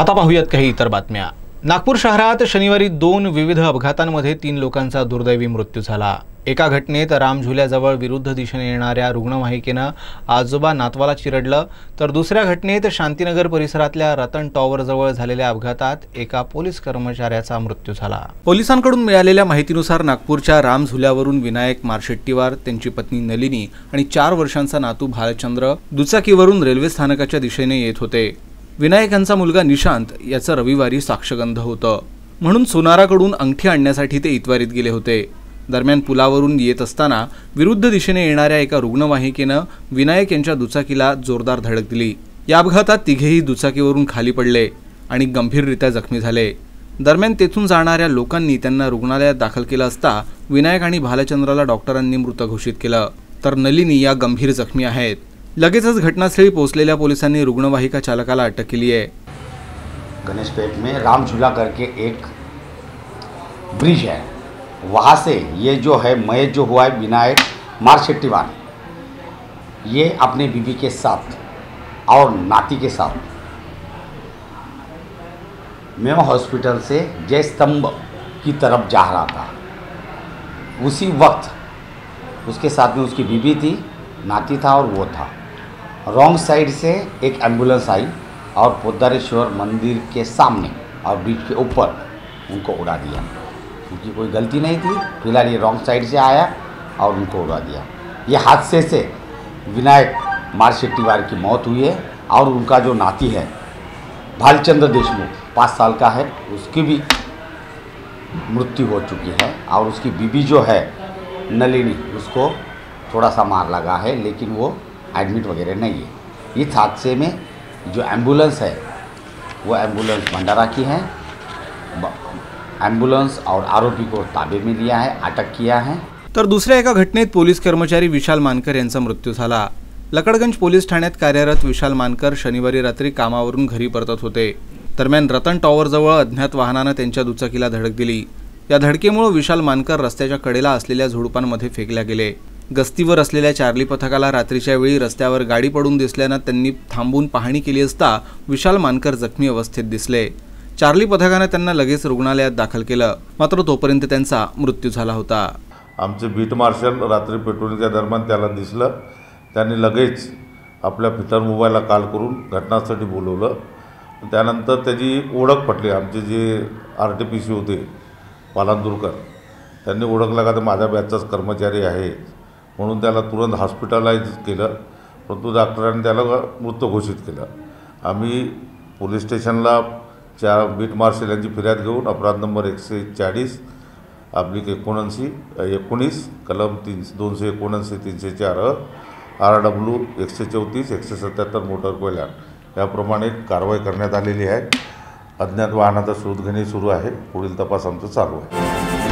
आता पाहूयात काही इतर बातम्या. नागपूर शहरात शनिवारी दोन विविध अपघातांमध्ये तीन लोकांचा दुर्दैवी मृत्यू झाला. एका घटनेत रामझुल्याजवळ विरुद्ध दिशेने येणाऱ्या रुग्णवाहिकेनं आजोबा नातवाला चिरडलं तर दुसऱ्या घटनेत शांतीनगर परिसरातल्या रतन टॉवरजवळ झालेल्या अपघातात एका पोलीस कर्मचाऱ्याचा मृत्यू झाला. पोलिसांकडून मिळालेल्या माहितीनुसार नागपूरच्या रामझुल्यावरून विनायक मारशेट्टीवार त्यांची पत्नी नलिनी आणि चार वर्षांचा नातू भालचंद्र दुचाकीवरून रेल्वे स्थानकाच्या दिशेने येत होते. विनायक यांचा मुलगा निशांत याचं रविवारी साक्षगंध होतं. म्हणून सोनाराकडून अंगठी आणण्यासाठी ते इतवारीत गेले होते. दरम्यान पुलावरून येत असताना विरुद्ध दिशेने येणाऱ्या एका रुग्णवाहिकेनं विनायक यांच्या दुचाकीला जोरदार धडक दिली. या अपघातात तिघेही दुचाकीवरून खाली पडले आणि गंभीररित्या जखमी झाले. दरम्यान तेथून जाणाऱ्या लोकांनी त्यांना रुग्णालयात दाखल केलं असता विनायक आणि भालचंद्राला डॉक्टरांनी मृत घोषित केलं. तर नलिनी या गंभीर जखमी आहेत. लगेचच घटनास्थळी पोहोचलेल्या पोलिसांनी रुग्णवाहिका चालकाला अटक केली आहे. गणेश पेट में राम झूला करके एक ब्रिज है. वहाँ से ये जो है महेश जो हुआ है, विनायक मारशेट्टीवार ये अपने बीबी के साथ और नाती के साथ मेवा हॉस्पिटल से जय स्तंभ की तरफ़ जा रहा था। उसी वक्त उसके साथ में उसकी बीबी थी, नाती था और वो था। रॉन्ग साइड से एक एंबुलेंस आई और पोदारेश्वर मंदिर के सामने और ब्रिज के ऊपर उनको उड़ा दिया। उनकी कोई गलती नहीं थी। फ़िलहाल ये रॉन्ग साइड से आया और उनको उड़ा दिया। ये हादसे से विनायक मार शेट्टीवार की मौत हुई है और उनका जो नाती है, भालचंद्र देशमुख, पाँच साल का है। उसकी भी मृत्यु हो चुकी है और उसकी बीबी जो है, नलिनी, उसको थोड़ा सा मार लगा है, लेकिन वो एडमिट वगैरह नहीं है। इस हादसे में जो एम्बुलेंस है वो एम्बुलेंस भंडारा की है एम्बुलेंस और आरोपी को ताबे में लिया है अटक किया है। तर दुसऱ्या एका घटनेत पोलीस कर्मचारी विशाल मानकर यांचा मृत्यू झाला. लकडगंज पोलीस ठाण्यात कार्यरत विशाल मानकर शनिवारी रात्री कामावरून घरी परतत होते. दरम्यान रतन टॉवरजवळ अज्ञात वाहनानं त्यांच्या दुचाकीला धडक दिली. या धडकेमुळे विशाल मानकर रस्त्याच्या कडेला असलेल्या झुडपांमध्ये फेकल्या गेले. गस्तीवर असलेल्या चार्ली पथकाला रात्रीच्या वेळी रस्त्यावर गाडी पडून दिसल्यानं त्यांनी थांबून पाहणी केली असता विशाल मानकर जखमी अवस्थेत दिसले. चार्ली पथकानं त्यांना लगेच रुग्णालयात दाखल केलं. मात्र तोपर्यंत त्यांचा मृत्यू झाला होता. आमचे बीट मार्शल रात्री पेट्रोलिंगच्या दरम्यान त्याला दिसलं. त्यांनी लगेच आपल्या फितर मोबाईलला कॉल करून घटनास्थळी बोलवलं. त्यानंतर त्याची ओळख पटली. आमचे जे आर टी पी सी होते पालांदूरकर त्यांनी ओळखलं का ते माझ्या बॅचचाच कर्मचारी आहे. म्हणून त्याला तुरंत हॉस्पिटलाइज केलं. परंतु डॉक्टरांनी त्याला मृत घोषित केलं. आम्ही पोलीस स्टेशनला च्या बीट मार्शल यांची फिर्याद घेऊन अपराध नंबर एकशे चाळीस अब्लिक एकोणऐंशी एकोणीस कलम तीन दोनशे एकोणऐंशी तीनशे चार आर डब्ल्यू एकशे चौतीस एकशे सत्याहत्तर मोटर कोयल्यान याप्रमाणे कारवाई करण्यात आलेली आहे. अज्ञात वाहनाचा शोध घेणे सुरू आहे. पुढील तपास आमचं चालू आहे.